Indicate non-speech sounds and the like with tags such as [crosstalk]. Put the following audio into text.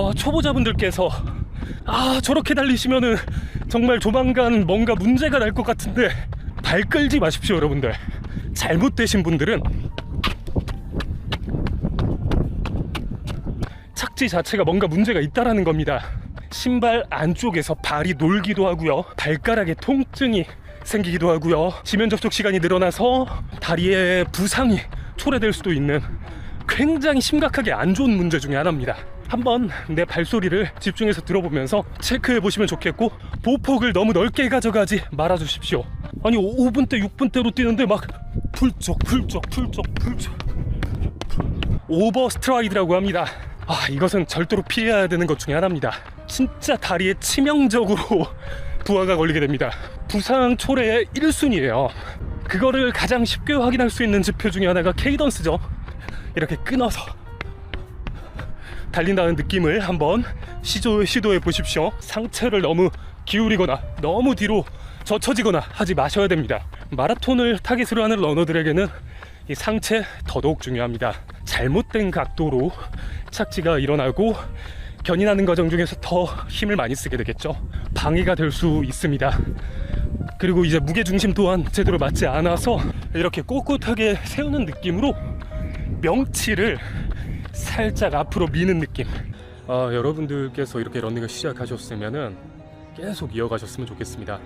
어, 초보자분들께서 아 저렇게 달리시면은 정말 조만간 뭔가 문제가 날 것 같은데 발 끌지 마십시오 여러분들. 잘못되신 분들은 착지 자체가 뭔가 문제가 있다라는 겁니다. 신발 안쪽에서 발이 놀기도 하고요. 발가락에 통증이 생기기도 하고요. 지면 접촉 시간이 늘어나서 다리에 부상이 초래될 수도 있는 굉장히 심각하게 안 좋은 문제 중에 하나입니다. 한번 내 발소리를 집중해서 들어보면서 체크해 보시면 좋겠고 보폭을 너무 넓게 가져가지 말아 주십시오. 아니 5분 대 6분 대로 뛰는데 막 풀쩍 풀쩍 풀쩍 풀쩍 오버 스트라이드라고 합니다. 아 이것은 절대로 피해야 되는 것 중에 하나입니다. 진짜 다리에 치명적으로 [laughs] 부하가 걸리게 됩니다. 부상 초래의 1순위예요. 그거를 가장 쉽게 확인할 수 있는 지표 중에 하나가 케이던스죠. 이렇게 끊어서 달린다는 느낌을 한번 시도, 시도해 보십시오. 상체를 너무 기울이거나 너무 뒤로 젖혀지거나 하지 마셔야 됩니다. 마라톤을 타깃으로 하는 러너들에게는 이 상체 더더욱 중요합니다. 잘못된 각도로 착지가 일어나고 견인하는 과정 중에서 더 힘을 많이 쓰게 되겠죠. 방해가 될 수 있습니다. 그리고 이제 무게 중심 또한 제대로 맞지 않아서 이렇게 꼿꼿하게 세우는 느낌으로 명치를 살짝 앞으로 미는 느낌. 아, 여러분들께서 이렇게 러닝을 시작하셨으면은 계속 이어가셨으면 좋겠습니다.